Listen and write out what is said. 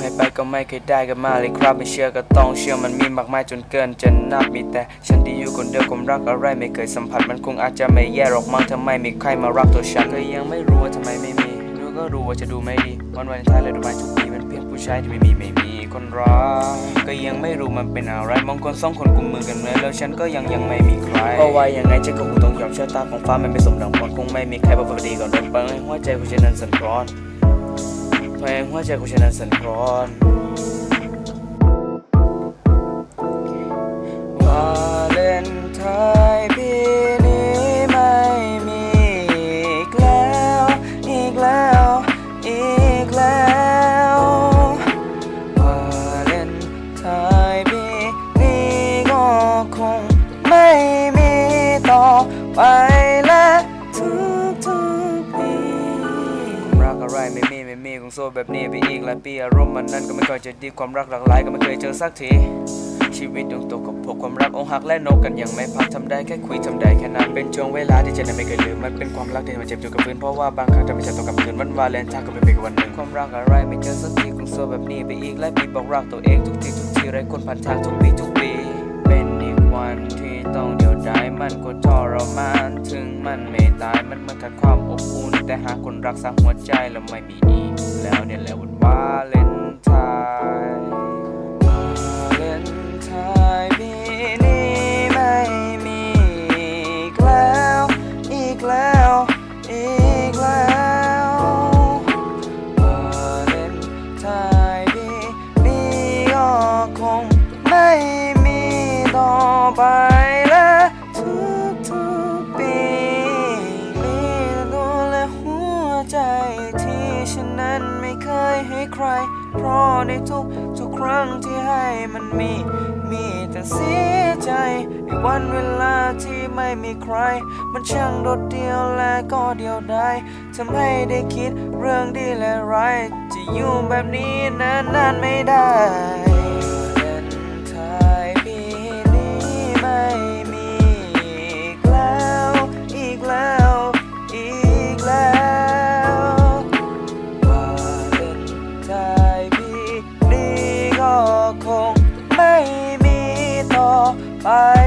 ให้ไปก็ไม่เคยได้กันมาเลยครับ ไม่เชื่อก็ต้องเชื่อมันมีมากมายจนเกินจะนับมีแต่ ฉันที่อยู่คนเดียวความรักอะไรไม่เคยสัมผัสมันคงอาจจะไม่แย่หรอกมั้งทำไมมีใครมารักตัวฉันก็ยังไม่รู้ว่าทำไมไม่มีรู้ก็รู้ว่าจะดูไม่ดีวันวันท้ายและดูวันทุกปีมันเพียงผู้ชายที่ไม่มีไม่มีคนรักก็ยังไม่รู้มันเป็นอะไรมองคนสองคนกุมมือกันเลยแล้วฉันก็ยังยังไม่มีใครเพราะว่ายังไงฉันก็คงต้องยอมชะตาของฟ้ามันไม่สมดังหวังคงไม่มีใครบอกว่าดีก่อนเดินไปหัวใจของฉันนั้นสั่นคลอน เพงหัวใจของฉันนั้นสั่นคลอนวาเลนไทน์ปีนี้ไม่มีอีกแล้ว อีกแล้ว อีกแล้ววาเลนไทน์ปีนี้ก็คงไม่มีต่อไป ไรไม่มีไม่มีคงโซ่แบบนี้ไปอีกหลายปีอารมณ์มันนั้นก็ไม่ค่อยจะดีความรักหลากหลายก็ไม่เคยเจอสักทีชีวิตดวงตกกับพบความรักองหักและนกกันยังไม่พักทำได้แค่คุยทำได้แค่นั้นเป็นช่วงเวลาที่ฉันนั้นไม่เคยลืมมันเป็นความรักที่มันเจ็บอยู่กับพื้นเพราะว่าบางครั้งทำให้ฉันต้องกับคืนวันวาเลนไทน์ก็ไม่เป็นกับวันหนึ่งความรักอะไรไม่เจอสักทีคงโซ่แบบนี้ไปอีกหลายปีบอกรักตัวเองทุกทีทุกทีไร้คนผ่านทางทุกปีทุกปี เป็นอีกวันที่ต้องเดียวดายมันก็ทรมานถึงมันไม่ตายมันเหมือนขาดความ แต่หากคนรักษาหัวใจแล้วไม่มีอีก แล้วเนี่ยแหละวันวาเลนไทน์ ให้ใคร เพราะในทุกทุกครั้งที่ให้มันมี มีแต่เสียใจในวันเวลาที่ไม่มีใคร มันช่างโดดเดี่ยวและก็เดียวดายทำให้ได้คิดเรื่องดีและร้ายจะอยู่แบบนี้นานๆไม่ได้ ปี